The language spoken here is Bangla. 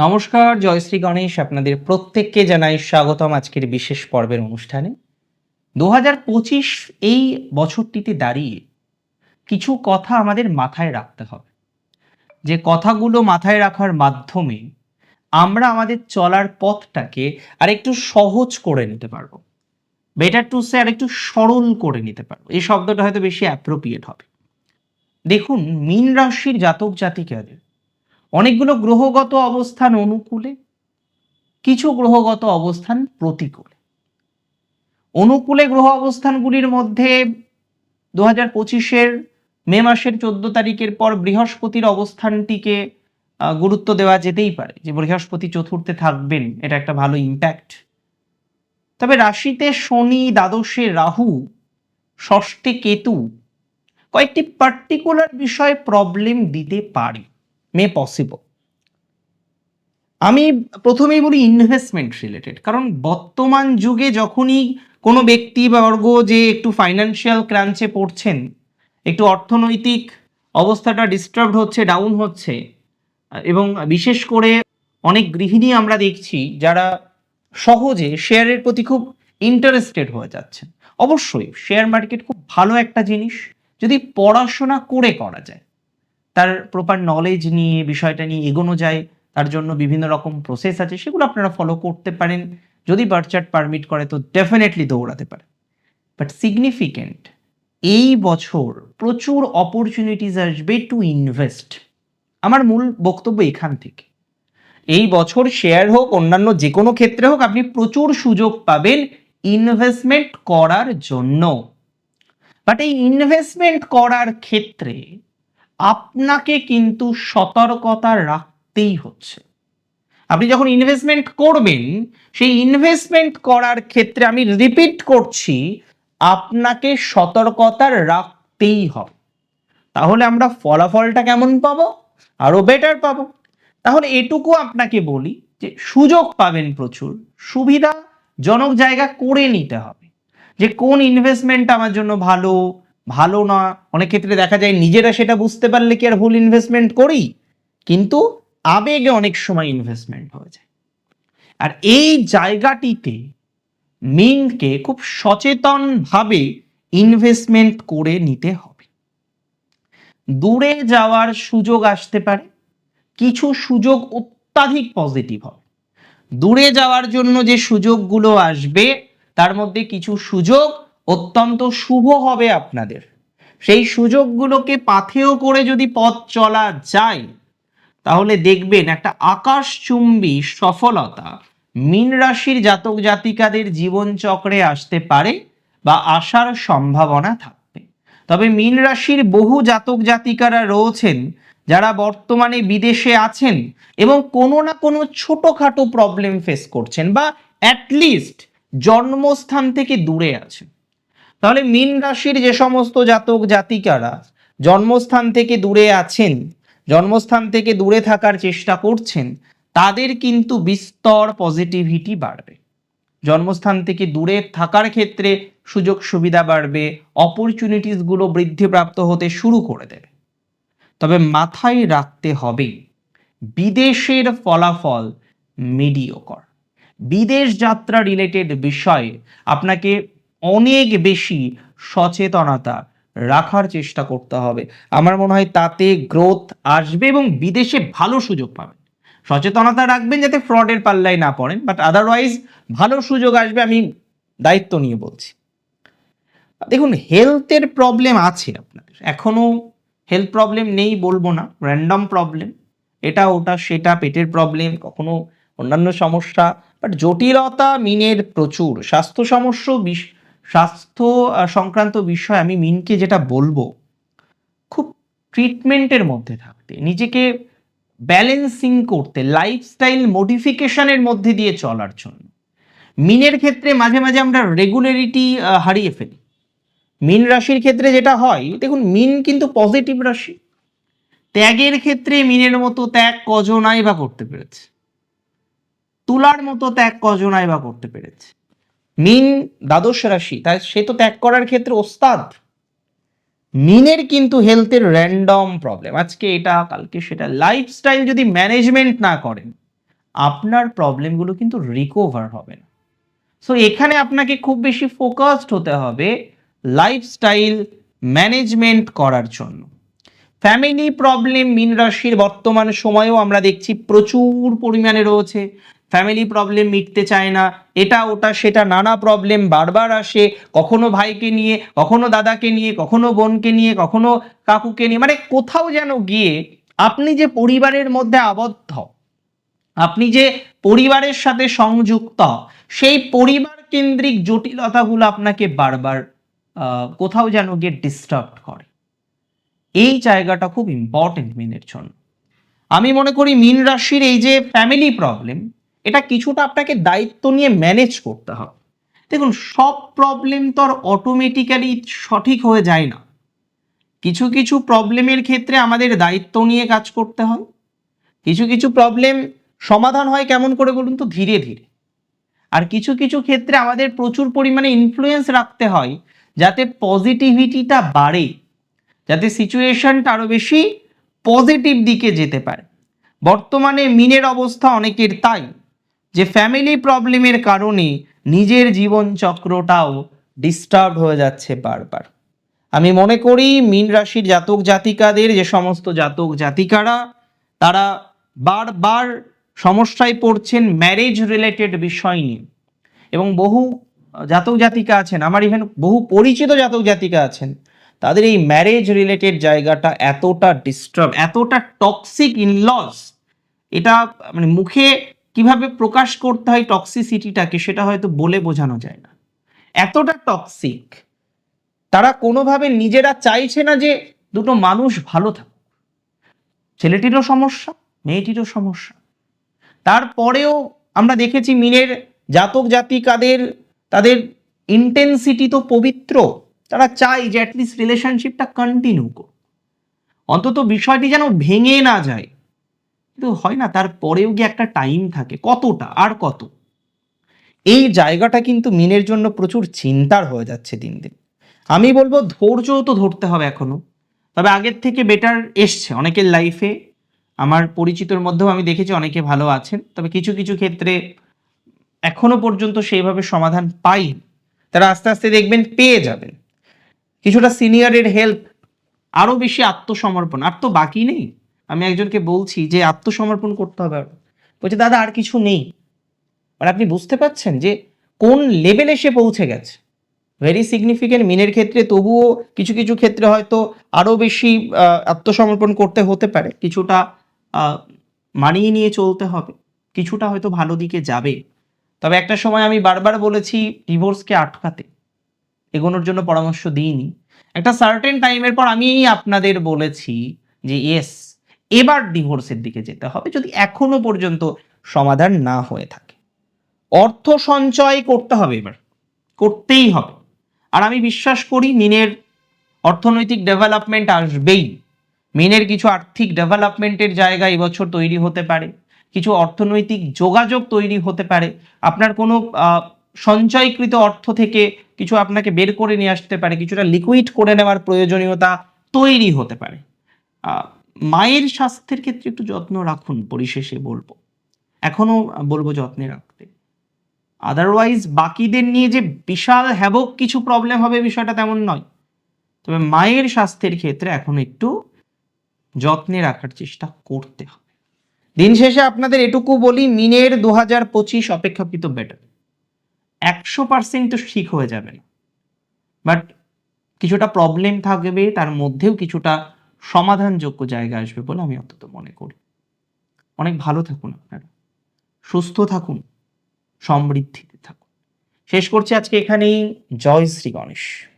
নমস্কার জয়শ্রী গণেশ। আপনাদের প্রত্যেককে জানাই স্বাগতম আজকের বিশেষ পর্বের অনুষ্ঠানে। দু পঁচিশ এই বছরটিতে দাঁড়িয়ে কিছু কথা আমাদের মাথায় রাখতে হবে। যে কথাগুলো মাথায় রাখার মাধ্যমে আমরা আমাদের চলার পথটাকে আরেকটু সহজ করে নিতে পারব। বেটার টু সে আরেকটু সরল করে নিতে পারব। এই শব্দটা হয়তো বেশি অ্যাপ্রোপ্রিয়েট হবে। দেখুন, মীন রাশির জাতক জাতিকাদের অনেকগুলো গ্রহগত অবস্থান অনুকূলে, কিছু গ্রহগত অবস্থান প্রতিকূলে। অনুকূলে গ্রহ অবস্থানগুলির মধ্যে দু হাজার পঁচিশের মে মাসের চোদ্দ তারিখের পর বৃহস্পতির অবস্থানটিকে গুরুত্ব দেওয়া যেতেই পারে যে বৃহস্পতি চতুর্থে থাকবেন, এটা একটা ভালো ইম্প্যাক্ট তবে রাশিতে শনি, দ্বাদশে রাহু, ষষ্ঠে কেতু কয়েকটি পার্টিকুলার বিষয়ে প্রবলেম দিতে পারে। মে পসিবল আমি প্রথমেই বলি ইনভেস্টমেন্ট রিলেটেড কারণ বর্তমান যুগে যখনই কোনো ব্যক্তি বা বর্গ যে একটু ফাইন্যান্সিয়াল ক্রাঞ্চে পড়ছেন, একটু অর্থনৈতিক অবস্থাটা ডিস্টার্ব হচ্ছে ডাউন হচ্ছে, এবং বিশেষ করে অনেক গৃহিণী আমরা দেখছি যারা সহজে শেয়ারের প্রতি খুব ইন্টারেস্টেড হয়ে যাচ্ছেন। অবশ্যই শেয়ার মার্কেট খুব ভালো একটা জিনিস। যদি পড়াশোনা করে করা যায় তার প্রপার নলেজ নিয়ে, বিষয়টা নিয়ে এগোনো যায়, তার জন্য বিভিন্ন রকম প্রসেস আছে, সেগুলো আপনারা ফলো করতে পারেন। যদি বার্চার্ট পারমিট করে তো ডেফিনেটলি দৌড়াতে পারে। বাট সিগনিফিকেন্ট এই বছর প্রচুর অপরচুনিটিস আসবে টু ইনভেস্ট আমার মূল বক্তব্য এখান থেকে। এই বছর শেয়ার হোক, অন্যান্য যে কোনো ক্ষেত্রে হোক, আপনি প্রচুর সুযোগ পাবেন ইনভেস্টমেন্ট করার জন্য। বাট এই ইনভেস্টমেন্ট করার ক্ষেত্রে আপনাকে কিন্তু সতর্কতা রাখতেই হচ্ছে। আপনি যখন ইনভেস্টমেন্ট করবেন, সেই ইনভেস্টমেন্ট করার ক্ষেত্রে আমি রিপিট করছি, আপনাকে সতর্কতা রাখতেই হবে। তাহলে আমরা ফলাফলটা কেমন পাবো? আরও বেটার পাবো। তাহলে এটুকু আপনাকে বলি যে, সুযোগ পাবেন প্রচুর। সুবিধাজনক জায়গা করে নিতে হবে। যে কোন ইনভেস্টমেন্ট আমার জন্য ভালো ভালো না, অনেক ক্ষেত্রে দেখা যায় নিজেরা সেটা বুঝতে পারলে কি আর ভুল ইনভেস্টমেন্ট করি? কিন্তু আবেগে অনেক সময় ইনভেস্টমেন্ট হয়ে যায়। আর এই জায়গাটিতে মিনকে খুব সচেতনভাবে ইনভেস্টমেন্ট করে নিতে হবে। দূরে যাওয়ার সুযোগ আসতে পারে, কিছু সুযোগ অত্যাধিক পজিটিভ হবে। দূরে যাওয়ার জন্য যে সুযোগগুলো আসবে, তার মধ্যে কিছু সুযোগ অত্যন্ত শুভ হবে আপনাদের। সেই সুযোগগুলোকে পাথেয় করে যদি পথ চলা যায়, তাহলে দেখবেন একটা আকাশচুম্বী সফলতা মীন রাশির জাতক জাতিকাদের জীবনচক্রে আসতে পারে বা আসার সম্ভাবনা থাকবে। তবে মীন রাশির বহু জাতক জাতিকারা রয়েছেন, যারা বর্তমানে বিদেশে আছেন এবং কোনো না কোনো ছোটোখাটো প্রবলেম ফেস করছেন বা অ্যাটলিস্ট জন্মস্থান থেকে দূরে আছেন। তাহলে মীন রাশির যে সমস্ত জাতক জাতিকারা জন্মস্থান থেকে দূরে আছেন, জন্মস্থান থেকে দূরে থাকার চেষ্টা করছেন, তাদের কিন্তু বিস্তর পজিটিভিটি বাড়বে। জন্মস্থান থেকে দূরে থাকার ক্ষেত্রে সুযোগ সুবিধা বাড়বে অপরচুনিটিসগুলো বৃদ্ধিপ্রাপ্ত হতে শুরু করে দেবে। তবে মাথায় রাখতে হবে, বিদেশের ফলাফল মিডিওকর বিদেশ যাত্রা রিলেটেড বিষয়ে আপনাকে অনেক বেশি সচেতনতা রাখার চেষ্টা করতে হবে। আমার মনে হয় তাতে গ্রোথ আসবে এবং বিদেশে ভালো সুযোগ পাবেন। সচেতনতা রাখবেন যাতে ফ্রডের পাল্লায় না পড়েন বাট আদারওয়াইজ ভালো সুযোগ আসবে আমি দায়িত্ব নিয়ে বলছি। দেখুন হেলথের প্রবলেম আছে আপনাদের। এখনও হেলথ প্রবলেম নেই বলব না র্যান্ডম প্রবলেম এটা, ওটা, সেটা, পেটের প্রবলেম কখনো অন্যান্য সমস্যা বাট জটিলতা মিনের প্রচুর। স্বাস্থ্য সমস্যা স্বাস্থ্য সংক্রান্ত বিষয় আমি মিনকে যেটা বলব, খুব ট্রিটমেন্টের মধ্যে থাকতে, নিজেকে ব্যালেন্সিং করতে লাইফস্টাইল মডিফিকেশনের মধ্যে দিয়ে চলার জন্য। মিনের ক্ষেত্রে মাঝে মাঝে আমরা রেগুলারিটি হারিয়ে ফেলি। মিন রাশির ক্ষেত্রে যেটা হয়, দেখুন মিন কিন্তু পজিটিভ রাশি। ত্যাগের ক্ষেত্রে মিনের মতো ত্যাগ কজনাই বা করতে পেরেছে। তুলার মতো ত্যাগ কজনাই বা করতে পেরেছে। মিন দ্বাদশ রাশি, তাই সে তো ত্যাগ করার ক্ষেত্রে ওস্তাদ। মিনের কিন্তু হেলথের র্যান্ডম প্রবলেম আজকে এটা, কালকে সেটা। লাইফস্টাইল যদি ম্যানেজমেন্ট না করেন, আপনার প্রবলেমগুলো কিন্তু রিকভার হবে না। সো এখানে আপনাকে খুব বেশি ফোকাসড হতে হবে লাইফস্টাইল ম্যানেজমেন্ট করার জন্য। ফ্যামিলি প্রবলেম মিন রাশির বর্তমান সময়েও আমরা দেখছি প্রচুর পরিমাণে রয়েছে। ফ্যামিলি প্রবলেম মিটতে চায় না। এটা, ওটা, সেটা, নানা প্রবলেম বারবার আসে। কখনো ভাইকে নিয়ে, কখনো দাদাকে নিয়ে, কখনো বোনকে নিয়ে, কখনো কাকুকে নিয়ে। মানে কোথাও যেন গিয়ে আপনি যে পরিবারের মধ্যে আবদ্ধ, আপনি যে পরিবারের সাথে সংযুক্ত, সেই পরিবার কেন্দ্রিক জটিলতাগুলো আপনাকে বারবার কোথাও যেন গিয়ে ডিস্টার্ব করে। এই জায়গাটা খুব ইম্পর্টেন্ট মিনের জন্য। আমি মনে করি মিন রাশির এই যে ফ্যামিলি প্রবলেম এটা কিছুটা আপনাকে দায়িত্ব নিয়ে ম্যানেজ করতে হবে। দেখুন, সব প্রবলেম তো আর অটোমেটিক্যালি সঠিক হয়ে যায় না। কিছু কিছু প্রবলেমের ক্ষেত্রে আমাদের দায়িত্ব নিয়ে কাজ করতে হয়। কিছু কিছু প্রবলেম সমাধান হয় কেমন করে বলুন তো? ধীরে ধীরে। আর কিছু কিছু ক্ষেত্রে আমাদের প্রচুর পরিমাণে ইনফ্লুয়েন্স রাখতে হয়, যাতে পজিটিভিটিটা বাড়ে, যাতে সিচুয়েশনটা আরও বেশি পজিটিভ দিকে যেতে পারে। বর্তমানে মিনের অবস্থা অনেকের তাই। যে ফ্যামিলি প্রবলেমের কারণে নিজের জীবন চক্রটাও ডিস্টার্ব হয়ে যাচ্ছে বারবার। আমি মনে করি মিন রাশির জাতক জাতিকাদের, যে সমস্ত জাতক জাতিকারা, তারা বারবার সমস্যায় পড়ছেন ম্যারেজ রিলেটেড বিষয় নিয়ে। এবং বহু জাতক জাতিকা আছেন, আমার ইভেন বহু পরিচিত জাতক জাতিকা আছেন, তাদের এই ম্যারেজ রিলেটেড জায়গাটা এতটা ডিস্টার্ব এতটা টক্সিক ইনলস এটা মানে মুখে কীভাবে প্রকাশ করতে হয় টক্সিসিটিটাকে সেটা হয়তো বলে বোঝানো যায় না। এতটা টক্সিক তারা কোনোভাবে নিজেরা চাইছে না যে দুটো মানুষ ভালো থাকুক। ছেলেটিরও সমস্যা, মেয়েটিরও সমস্যা। তারপরেও আমরা দেখেছি মিনের জাতক জাতিকাদের, তাদের ইন্টেন্সিটি তো পবিত্র, তারা চায় যে অ্যাটলিস্ট রিলেশনশিপটা কন্টিনিউ করুক। অন্তত বিষয়টি যেন ভেঙে না যায়। কিন্তু হয় না তারপরেও কি একটা টাইম থাকে। কতটা? আর কত? এই জায়গাটা কিন্তু মিনের জন্য প্রচুর চিন্তার হয়ে যাচ্ছে দিন দিন। আমি বলব ধৈর্যও তো ধরতে হবে এখনও। তবে আগের থেকে বেটার এসছে। অনেকের লাইফে আমার পরিচিতর মধ্যেও আমি দেখেছি অনেকে ভালো আছেন। তবে কিছু কিছু ক্ষেত্রে এখনও পর্যন্ত সেইভাবে সমাধান পাই তারা আস্তে আস্তে দেখবেন পেয়ে যাবেন। কিছুটা সিনিয়রের হেল্প আরও বেশি আত্মসমর্পণ। আর তো বাকি নেই। আমি একজনকে বলছি যে আত্মসমর্পণ করতে হবে বলছে, দাদা, আর কিছু নেই। মানে আপনি বুঝতে পারছেন যে কোন লেভেলে সে পৌঁছে গেছে। ভেরি সিগনিফিকেন্ট মিনের ক্ষেত্রে তবুও কিছু কিছু ক্ষেত্রে হয়তো আরও বেশি আত্মসমর্পণ করতে হতে পারে। কিছুটা মানিয়ে নিয়ে চলতে হবে। কিছুটা হয়তো ভালো দিকে যাবে। তবে একটা সময় আমি বারবার বলেছি ডিভোর্সকে আটকাতে। এগোনোর জন্য পরামর্শ দিইনি। একটা সার্টেন টাইমের পর আমি আপনাদের বলেছি যে ইয়েস এবার ডিভোর্সের দিকে যেতে হবে যদি এখনও পর্যন্ত সমাধান না হয়ে থাকে। অর্থ সঞ্চয় করতে হবে এবার, করতেই হবে। আর আমি বিশ্বাস করি মিনের অর্থনৈতিক ডেভেলপমেন্ট আসবেই। মিনের কিছু আর্থিক ডেভেলপমেন্টের জায়গা এবছর তৈরি হতে পারে, কিছু অর্থনৈতিক যোগাযোগ তৈরি হতে পারে। আপনার কোনো সঞ্চয়কৃত অর্থ থেকে কিছু আপনাকে বের করে নিয়ে আসতে পারে, কিছুটা লিকুইড করে নেওয়ার প্রয়োজনীয়তা তৈরি হতে পারে। মায়ের স্বাস্থ্যের ক্ষেত্রে একটু যত্ন রাখুন, পরিশেষে বলব। এখনও বলব যত্নে রাখতে। আদারওয়াইজ বাকিদের নিয়ে যে বিশাল হ্যাবক কিছু প্রবলেম হবে বিষয়টা তেমন নয়। তবে মায়ের স্বাস্থ্যের ক্ষেত্রে এখন একটু যত্নে রাখার চেষ্টা করতে হবে। দিন শেষে আপনাদের এটুকু বলি, মিনের দু হাজার পঁচিশ অপেক্ষাকৃত বেটার একশো পার্সেন্ট তো ঠিক হয়ে যাবে না। বাট কিছুটা প্রবলেম থাকবে, তার মধ্যেও কিছুটা সমাধানযোগ্য জায়গা আসবে বলে আমি অন্তত মনে করি। অনেক ভালো থাকুন আপনারা। সুস্থ থাকুন, সমৃদ্ধিতে থাকুন। শেষ করছি আজকে এখানেই। জয় শ্রী গণেশ।